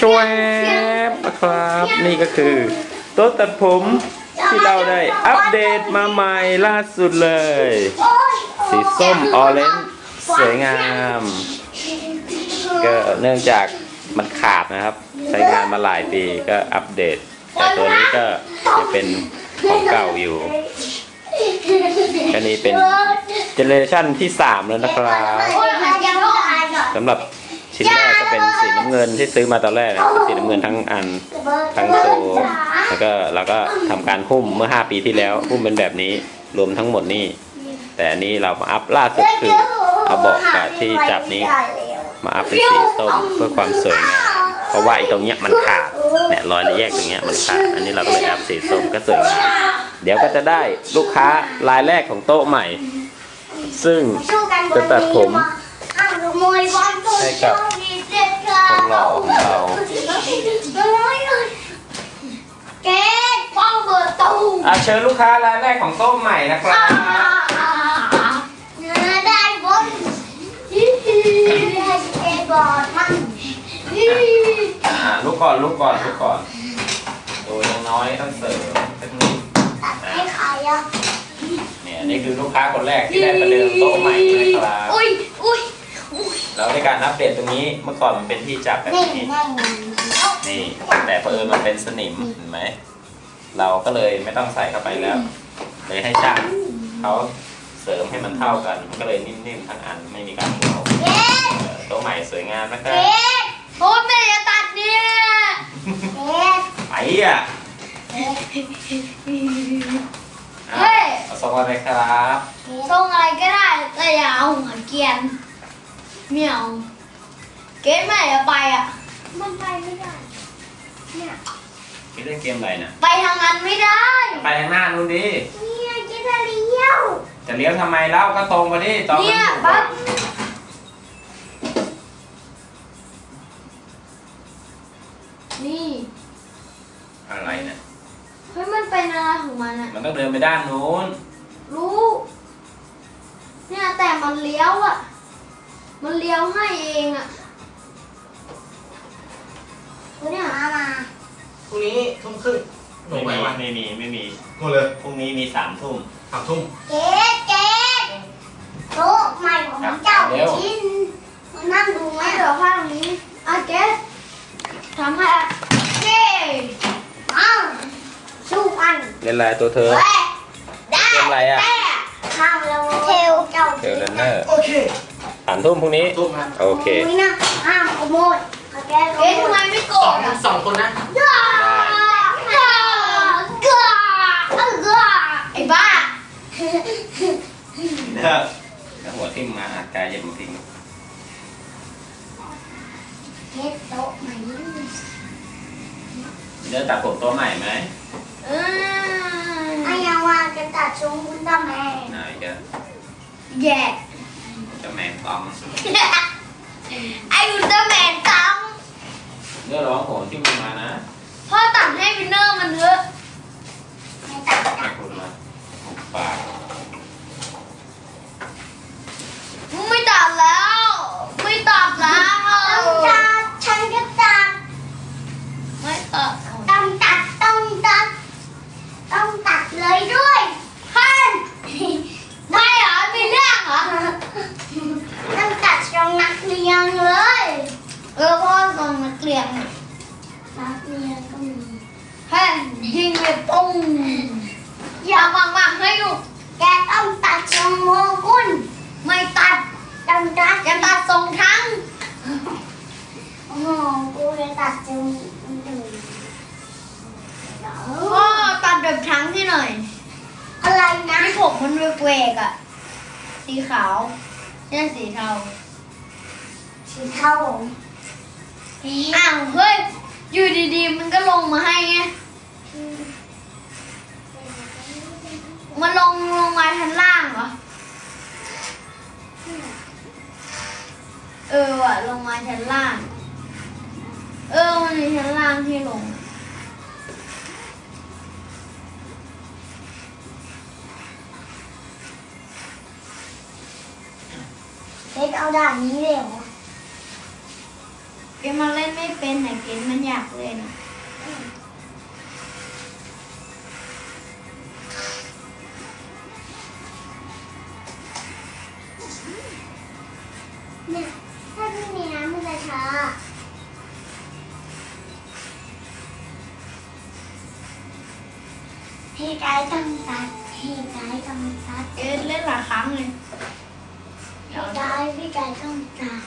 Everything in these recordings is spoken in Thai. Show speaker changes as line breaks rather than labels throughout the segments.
ชวบนะครับ นี่ก็คือโต๊ะตัดผมที่เราได้อัปเดตมาใหม่ล่าสุดเลย สีส้มออเรนจ์สวยงามก็เนื่องจากมันขาดนะครับ ใช้งานมาหลายปีก็อัปเดต แต่ตัวนี้ก็ยังเป็นของเก่าอยู่ก็นี่เป็นเจเนอเรชันที่ 3 แล้วนะครับสำหรับ ชิ้นแรกก็เป็นสีน้ำเงินที่ซื้อมาตอนแรกนะสีน้ำเงินทั้งอันทั้งตัวแล้วก็เราก็ทำการหุ้มเมื่อ 5 ปีที่แล้วหุ้มเป็นแบบนี้รวมทั้งหมดนี่แต่อันนี้เรามาอัพล่าสุดคือเอาเบาะกับที่จับนี้ มาอัพเป็นสีส้มเพื่อความสวยงามเพราะว่าไอ้ตรงเนี้ยมันขาดเนี่ยรอยละแยกตรงเนี้ยมันขาดอันนี้เราก็เลยอัพสีส้มก็สวยงามเดี๋ยวก็จะได้ลูกค้ารายแรกของโต๊ะใหม่ ซึ่งจะตัดผมให้กับ คนหล่อของเรา
เกดป้องเปิดตู้
อะเชิญลูกค้ารายแรกของโต๊ะใหม่นะครับ
ได้บนได้เอ็บอดมัน
อ่าลูกก่อนลูกก่อนลูกก่อนตัวยังน้อยต้องเสริมสักนิด
ตัดให้ใครอะ
เนี่ยนี่คือลูกค้าคนแรกที่ได้ประเดิมโต๊ะใหม่นะครับ
อุ้ยอุ้ย
แล้วในการอัปเดตตรงนี้เมื่อก่อนมันเป็นที่จับแบบ
นี่
นี้
นั่ง
นี่แต่เผอิญมันเป็นสนิมเห็นไหมเราก็เลยไม่ต้องใส่เข้าไปแล้ว เลยให้ช่างเขาเสริมให้มันเท่ากันมันก็เลยนิ่มๆทั้งอันไม่มีการเหนียว
เกด
เออโต๊ะใหม่สวยงามนะค
เก
รับ
ดโอ้ไม่จะตัดเนี่ยเกด
ไปอะ
เฮ้ย
เอาสวัสดีครับ
ทรงอะไรก็ได้แต่อย่าเอาหัวเกรียน เมียวเกดไม่จะไปอะมันไปไม่ได้ เนี่ย
คิดเล่นเกมอะไรน่ะ
ไปทางนั้นไม่ได้
ไปทางหน้านู่นดิ
เนี่ยเกดจะเลี้ยว
จะเลี้ยวทำไมเล่าก็ตรงมาดิตอน
เนี่
มั
ย
ถูก
ปั๊บ นี่
อะไรเนี่ย
เฮ้ยมันเป็นอะไรของมันอะ
มันต้องเดินไปด้านนู้น
รู้ เนี่ยแต่มันเลี้ยวอะ มันเลี้ยวให้เองอะเนี่ยมามา
พรุ่งนี้ทุ่มครึ่งหนู
ไม่
ไป
มี
วัน
ไม่มีไม่มี
หมดเลย
พรุ่งนี้มีสามทุ่ม
สามทุ่ม
เจ๊เจ๊โต๊ะใหม่ของเจ้า
เร็ว
ชิ้นมานั่งดูไหมเดี๋ยวข้างนี้อะเจ๊ทำให้อะเจ๊อ้าวสู้กัน
เล่นอะไรตัวเธอ
เฮ้ยได้
เกมอะไรอะ
แต่ข้างเราเทลเจ้า
เทลเลนเนอร์
โอเค
สามทุ่มพรุ่งนี้
ทุ่มครับ
โอเค
อุ้ยนะห้ามขโมยแกขโมยทำไมไม่โกร
สอง
ธอะ
สองคนนะ
ก้าก้าก้าก้าไอ้บ้า
เลิกแล้วหัวทิ่มมาอาจจะเหย็บมาทิ้ง
เฮ็ดโต๊ะใหม่
เดี๋ยวตัดผมตัวใหม่ไหม
อืมไอ้ยังว่าจะตัดทรงอุลตร้าแมน
ไหนจะ
แย่
จะแมงต้อง
ไอ้อุลตร้าแมนตัง
เดี๋ยวร้องโหนที่มันมานะ
พ่อตัดให้วินเนอร์มันเถอะไม่ตัด
ให้คุณมาหุบปาก
ไม่ตัดแล้ว ไม่ตัดแล้วต้องตัดฉันก็ตัดไม่ตัดต้องตัดต้องตัด ต้องตัดเลยด้วยฮันไม่เหรอมีเรื่องเหรอต้องตัดตรงนักเรียนเลย เออพ่อตรงนักเรียนนักเรียนก็มีแฮ่ ยิงเลยปุ้งอย่าบังบังให้ลูกแกต้องตัดทรงโมกุลไม่ตัดต้องตัดจะตัดทรงทั้งโอ้โหกูจะตัดทรงอื่นพ่อตัดแบบทั้งที่หน่อย อะไรนะที่ผมมันเวกๆอะ สีขาวเนี่ยสีเทาสีเทาอ้าวเฮ้ยอยู่ดีๆ มันก็ลงมาให้ไง มันลงลงมาชั้นล่างเหรอ เออว่ะลงมาชั้นล่าง เออมันมีชั้นล่างที่ลง เล็กเอาด่านนี้เลยเหรอเกมมาเล่นไม่เป็นแต่เกมมันอยากเล่น
พี่ไก่ต้องตัดพี่ไก่ต้องตัด
เกมเล่นหลายครั้งเลย
พี่ไก่พี่ไก่ต้องตัด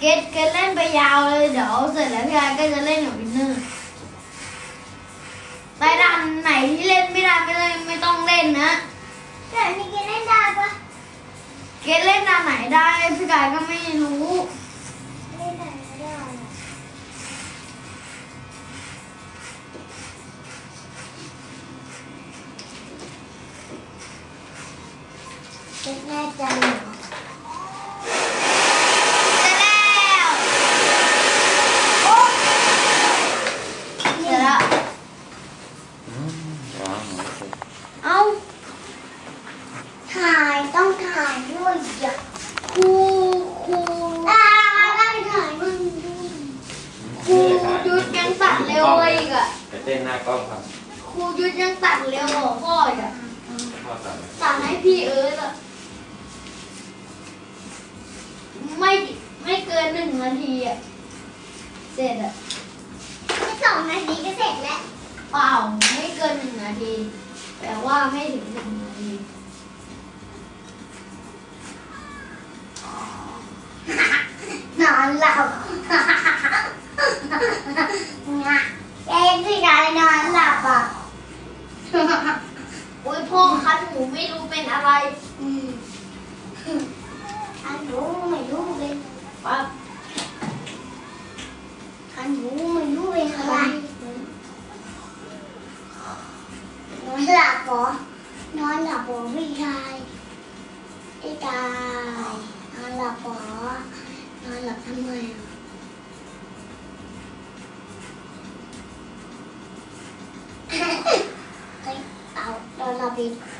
เกมเกมเล่นไปยาวเลยเดี๋ยวเสร็จแล้วพี่ไอก็จะเล่นกับวินเนอร์ไปดันไหนที่เล่นไม่ได้ไม่เล่นไม่ต้องเล่นนะ
แต่นี่กินได้ได้ปะ
เกมเล่นดันไหนได้พี่ไก่ก็ไม่รู้
ねえちゃん นห
นึ่ง
นาทีอะเสร็จอะ
ไม่สองนาทีก็เสร็จแล้ว
เปล่า ไม่เกินหนึ่งนาที แต่ว่าไม่ถึงหนึ่งนาที
นอนหลับงะเอ็นที่กายนอนหลับอะ
โอ้ยพ่อคันหมูไม่รู้เป็นอะไร
อืมอันรู้ไม่รู้เป็น
ปั๊บ
อันรู้ไม่รู้เป็นอะไรนอนหลับเหรอนอนหลับเหรอพี่ชายพี่กายนอนหลับเหรอนอนหลับทำไมอะเฮ้ยเอาโดนเราบินพี่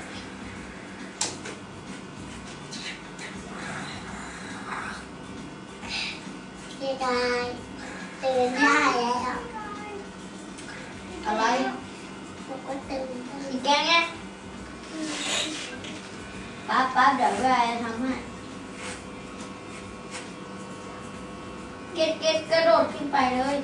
แก
งไงปั๊บปั๊บเดี๋ยวพี่ไอทำให้เก็ตเก็ตกระโดดขึ้นไปเลย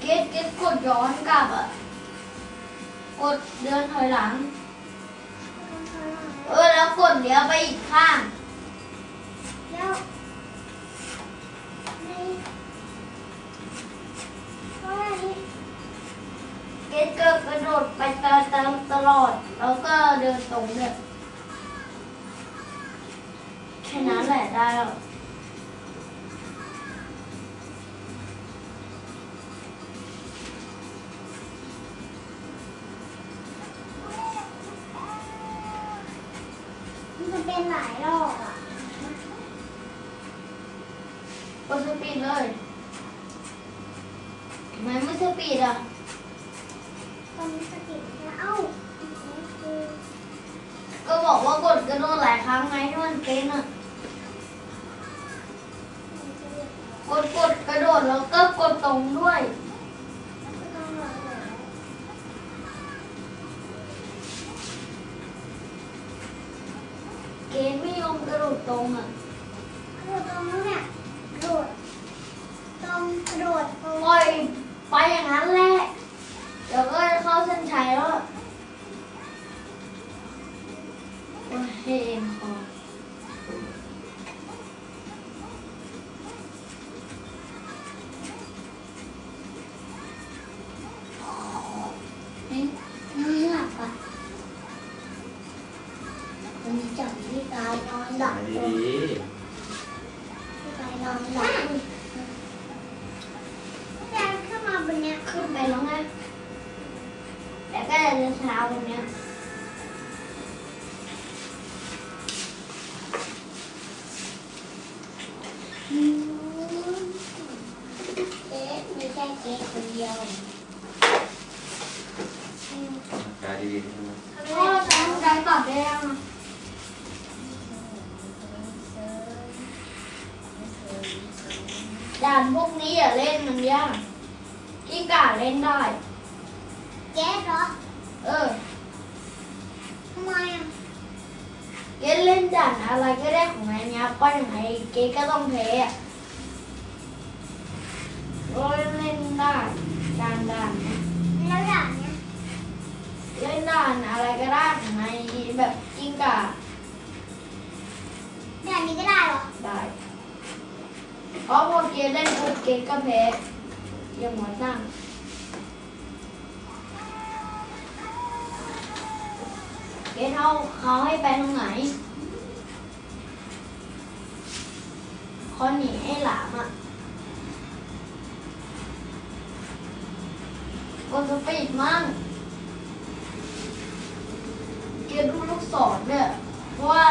เก็ตเก็ตกดย้อนกลับอะกดเดินถอยหลัง เออแล้วกดเลี้ยวไปอีกข้าง
แล้วไม่ เพราะอร
เกตก็กระโดดไปตลตลตลอด แล้วก็เดินตรงเนี่ยแค่นั้นแหละได้แล้ว
มันเป็นหลายรอบอะ
กดสปีดเลย ปีดอะ
ตอนนี้สติแล้วเอ้า
ก็บอกว่ากดกระโดดหลายครั้งไงที่มันเกนอะกดกดกระโดดแล้วก็กดตรงด้วยเกนไม่ยอมกระโดดตรงอะ
กระโดดตรงนู้นเนี่ยกระโดดตรงกระโดดตรง
ปล่อย ไปอย่างนั้นแหละเดี๋ยวก็จะเข้าเส้นชัยแล้วโอ้ยให้เค
ดี
ๆใช่ไหม
พ่อทำการตัดได้ยังอะด่านพวกนี้อย่าเล่นมันยากกิ้งก่าเล่นได้
แก๊สเหรอ
เออ
ทำไมอะ
เกดเล่นด่านอะไรก็ได้ของไอ้เนี้ยป้าอย่างไรเกดก็ต้องแพ้อะเราเล่นได้ด่านด่านเนี้ย
แล้วอย่างเนี้ย
เล่นด่านอะไรก็ได้ของไอ้แบบกิ้งก่า
อย่างนี้ก็ได้เหรอ
ได้เพราะพอเกดเล่นปุ๊บเกดก็แพ้ยังหัวตั้งเกดเขาเขาให้ไปทางไหนเขาหนีให้หลามอะกดสปีดมั่ง เกดดูลูกศรเนี่ยเพราะว่า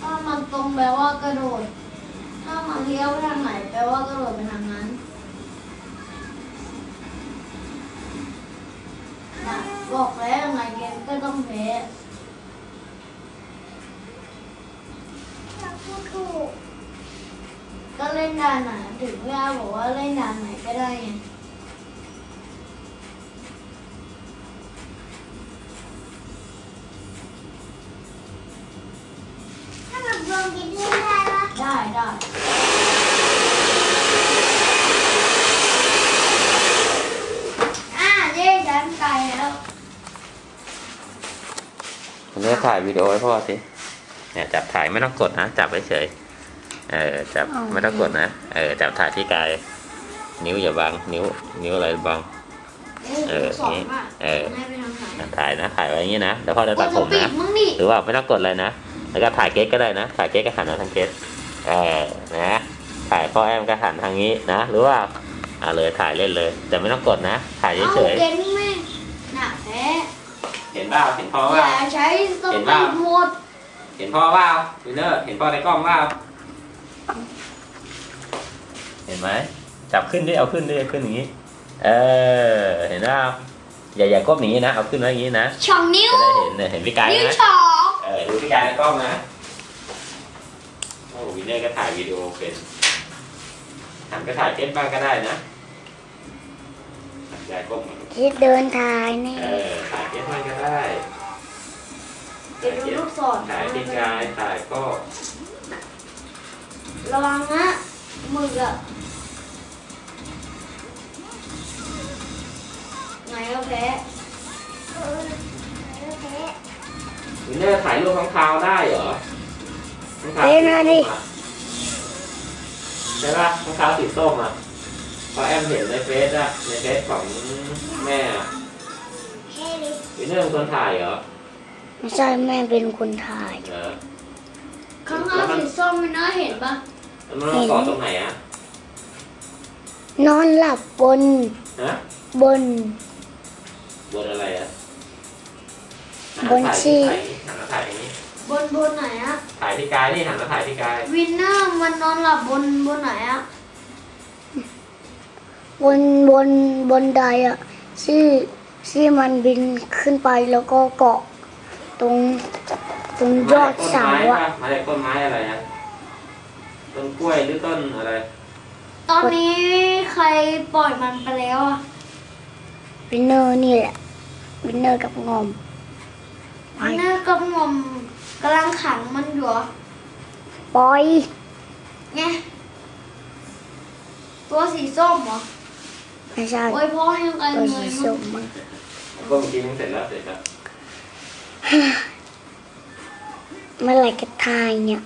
ถ้ามันตรงแปลว่ากระโดด ถ้ามันเลี้ยวไปทางไหนแปลว่ากระโดดไปทางนั้นน่ะบอกแล้วยังไงเกมก็ต้องแพ้
เราพูดถูก
ก็เล่นด่านไหนถึงเวลาบอกว่าเล่นด่านไหนก็ได้ไง เย้ดันไกลแล้ว
ผมจะถ่ายวิดีโอให้พ่อสิเนี่ยจับถ่ายไม่ต้องกดนะ จับไว้เฉย เออจับไม่ต้องกดนะ เออจับถ่ายที่กาย นิ้วอย่าบัง นิ้ว นิ้วอะไรบัง เออ
สองอะ
เออ
ให้ไปทางไหน
อะถ่ายนะ ถ่ายไว้อย่างนี้นะ เดี๋ยวพ่อจะ
ก
ตั
ด
ด
ส
ผม
ปีด
นะ
มึงดิ
หรือว่าไม่ต้องกดเลยนะ แล้วก็ถ่ายเก๊กก็ได้นะ ถ่ายเก๊กก็หันมาทางเก๊กเออนะถ่ายพ่อแอมก็หันทางนี้นะ หรือว่าอ่าเลยถ่ายเล่นเลย แต่ไม่ต้องกดนะ ถ่าย
เอา
เฉย
เกมแม่งน่ะแพ้
ๆ เห็นเปล่าเห็นพ่อ
อ
เปล่า
ย่าใช้ส
เห็น
ปี
เปล่า
ดโหมด
เห็นพ่อเปล่าวินเนอร์เห็นพ่อในกล้องเปล่าเห็นไหมจับขึ้นดิเอาขึ้นดิเอาขึ้นอย่างนี้ เออเห็นเปล่าอย่าอย่าก้มอย่างนี้นะเอาขึ้นไว้อย่างนี้นะ
ช่องนิ้ว
จะได้เห็นเนี่ยเห็นพี่กาย
นิ้ว
นะ
สอง
เออดูพี่กายในกล้องนะโอ้วินเนอร์ก็ถ่ายวิดีโอเป็นหันก็ถ่ายเก็ตบ้างก็ได้นะยายก้มมา
ที่ เดินทายนี่
เออถ่ายเก็ตบ้างก็ได้
เดี๋ยวดูลูกศร
ถ่ายพี่กายถ่ายก็
ระวังนะมืออะไหนก็แพ้
เออโอเค
วินเนอร์ถ่ายรูปข้างคาวได้เหรอข้างคาว
เฮ้ยมาดิ
ใช่ป่ะข้างคาวสีส้มอะ พอแอมเห็นในเฟซอะในเฟซของแม่อะ
เฮ้ยดิ
วินเนอร์เป็นคนถ่ายเหรอ
ไม่ใช่แม่เป็นคนถ่าย
เหรอ
ข้างหน้าสีส้มไม่น่าเห็นปะ
แล้วมันต้องกอดตรงไหนอะ
นอนหลับบน
ฮะ
บน
บนอะไรอะ
บนที่
หันมาถ่ายอย่างนี้
บนบนไหนอะ
ถ่ายที่กายนี่หันมาถ่ายที่กาย
วินเนอร์มันนอนหลับบนบนไหนอะ
บนบนบนใดอะที่ที่มันบินขึ้นไปแล้วก็เกาะตรงตรงยอดเสาอะ
มาจากต้นไม้อะไรอะต้นกล้วยหรือต้นอะไร
ตอนนี้ใครปล่อยมันไปแล้วอะ
วินเนอร์นี่แหละวินเนอร์กับงอม
วินเนอร์กับงมกำลังขังมันอยู่อะ
ปล่อย
ไงตัวสีส้มเหรอ
ไม่ใช่
โอ้ยพ่อให้ไกล
ตัว
เล
สี
ย
ส้มมั้ง
ก็เมื่อกี้มันเสร็จแล้วเสร็จแล้ว
เมื่อไหร่จะทายเนี่ย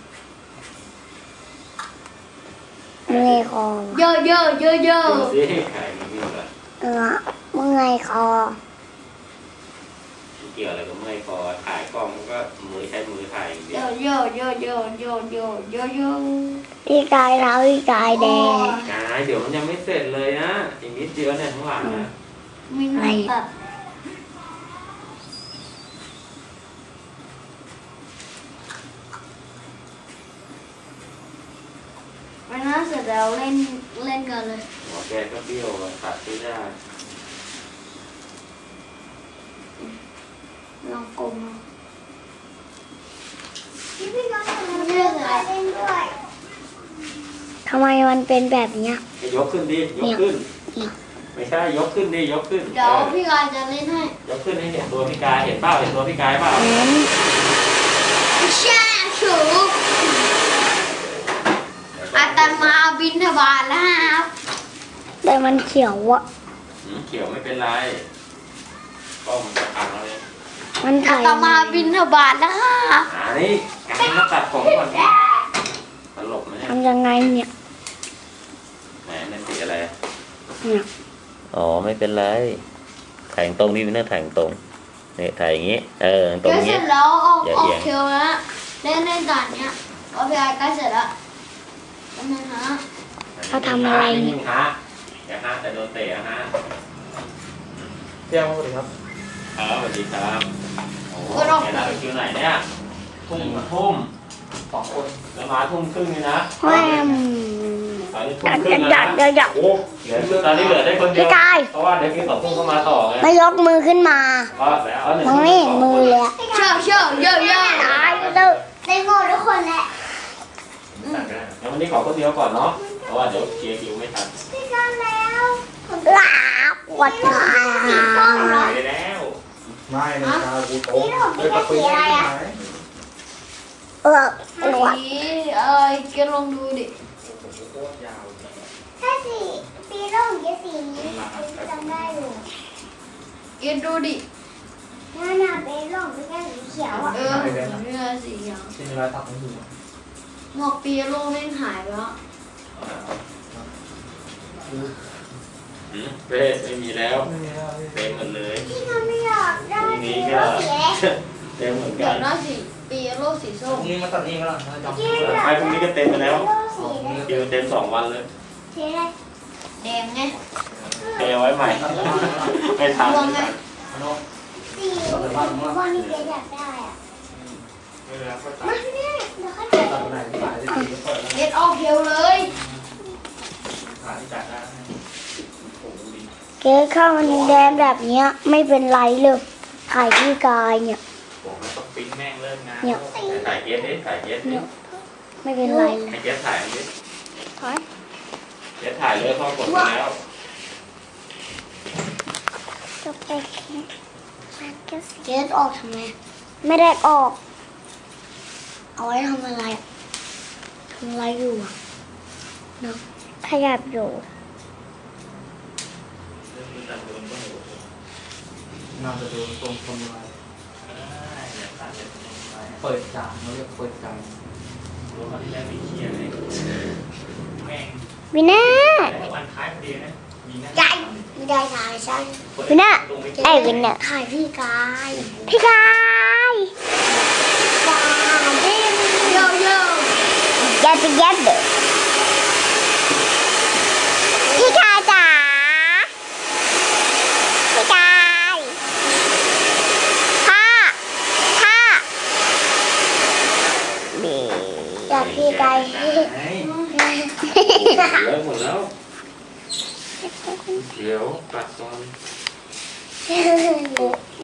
เมื่อยคอ
เยอะเยอะเยอะเยอะ
ดูสิไข่มันวิ่งเลย
เออเมื่อยคอ
เกี่ยวอะไรกับเมื่อยคอถ่ายกล้องมันก็มือใช้มือถ่ายอย่างเดี
เย
ยว
อะเยอะเยอะเยอะเยอะเยอะเยอะเยอะ
พี่กายเท้าพี่กายแดง
กายเดี๋ยวมันยังไม่เสร็จเลยนะอีกนิดเดียวเนี่ยข้างหลังนะ
มีหนังตัดวันนั้นเสร็จแล้วเล่นเล่นกันเลย
หมอแกก็เบี้ยวอะตัดไม่ได้
ลองกลมเอา
พี่พี่น้องเล่นเล่นด้วย
ทำไมมันเป็นแบบเนี้ย
ยกขึ้นดิยกขึ้น
เนี่ย
ไม่ใช่ยกขึ้นดิยกขึ้น
เดี๋ยว
เออ
พี่กายจะเล่นให้
ยกขึ้นให้เห็นตัวพี่กายเห็นเปล่าเห็นตัวพี่กายเปล่า
แช่ชูอาตมาบินทบาทแล้วครับ
แต่มันเขียวอะ
หืมเขียวไม่เป็นไรก็มันจะพังแล้วเนี่ย
มัน
อา
ถ่าย
ตมาบินทบาทแล้วครับ
อ่านี่การมาตัดผมก่อนดิตลกไหมเนี่ย
ทำยังไงเนี่ย
แหมนั่นสีอะไร
เนี่ย
อ๋อไม่เป็นไรถ่ายตรงนี่เป็นเรื่องถ่ายตรงนี่ถ่ายอย่างงี้ เออตรง
เดี๋ยวเส
นี้
ร็จแล้วออก
อย่า
ออ
เอี
ก
ยง
เคียวนะเล่นเล่นด่านเนี้ยว่าพี่กายใกล้เสร็จแล้วนั่นนะฮะ
เขาทำอะไรเนี่ย
ฮะอย่าฮะแต่โดนเตะอะฮะ
เที่ยวสวัสดีครับ
ครับสวัสดีครับโอ้โหเนี่ยเราไปคิวไหนเนี่ยทุ่มทุ่ม
สองคน
แล้วมาทุ่มครึ่งเลยนะ
แหวม
ตอนนี้ทุ่ม
จัด
ครึ่
จั
ง
ด
แล้ว
จัด
นะ
เดี๋ยวเดี๋ยว
โอ้
เหลือตอนนี้เหลือได้คนเดียว
พี่กาย
เพราะว่าเดี๋ยวพี่สองทุ่มก็มาต่อไง
ไม่ยกมือขึ้นมา
ก็แล้วเอาหนึ่ง
มองไม่เห็นมือเลยอะ
เชี่ยวเชี่ยวเยอะเยอะ
ตายแล้ว
เล่นโง่ทุกคนแหละ
ตัดก็ได้เดี๋ยววันนี้ขอคนเดียวก่อนเนาะเพราะว่าเดี๋ยวเคลียร์คิวไม่ทัน
พี่กันแล้ว
ลาปวดขา
ไปแล้ว
ไม่นะชาบูโต๊ะเล่นตะปีไม่ได้ไหม
เออปวด
สีเอ้ยเกลองดูดิ
โคตรยาว
ถ้าสีปีร่องจะสีนี้จำได้อยู่
เกลดูดิ
นั่นน่ะเป็นร่องเป็นแค่สีเขียวอะ
เออเนื้อสีอย่าง
ที่มีรอยตัดไม่ถูก
หมอกปีโลแม่งหายไปแล้ว
อืมเป้ไม่มีแล้ว
ไม่มีแล้ว
เต็มหมดเลย
พี่ก็ไม่อยาก
พ
ได้
รุ่ง
สี
นี้
ร่
ก็
องสีอะไร
เต็มเหมือน
เดี๋
กั
ยวนหน้าสี ปีโลสีส้ม
นี่มาตัดนี่ก็แล้วจำ
พี่
ไม่
อ
ได้
ยาก
ไปพรุ่งนี้ก็เต็มไปแล้ว
ร่องสีอะไร
คิวเต็มสองวันเลย
สีอะไร
แดงไง
เทไว้ใหม่ไม่ทันไม่ทัน
โน้
สีวันนี้เจ๊อยากได้อะ
ไม่เป็นไรก็ตัด
มาเนี่ยเดี๋ยวเขาจะ
ตัดไหนสายที่ดีก็เปิดแล้ว
เด็ดออกเพียวเลย
สายที่จัดได้โอ้โหดี
เก๊ข้าวมันแดงแบบเนี้ยไม่เป็นไรเลยถ่ายพี่กายเนี่ย
ผมมันต้องปิ้งแม่งเลิกงาน
เนี่ย
ถ่าย เกสดิถ่ายเกสดิ
ไม่เป็นไรเลย
ให้เกสถ่ายดิ
ถอย
เกสถ่ายเลยพ่อกดไปแล้ว
จะไปแค่มันก็สิ
เกดออกทำไม
ไม่ได้ออก
เอาไว้ทำอะไร
ทำอะไรอยู่อะเนาะขยับอยู่
น่าจะดูตรงคนอะไร เปิดจานเขาเรียกเปิดจาน
วิน่า
ใหญ่ไม่ได้ถ่ายใช่
วิน่าไอ้ยวิน่า
ถ่ายพี่กาย
พี่กาย
เยอะเยอะ
ยัดไปยัดเด้อพี่กายจ๋าพี่กายพ่อพ่อนี่ อยากพี่กาย
เลิกหมดแล้วเดี๋ยวปัดตอน
เ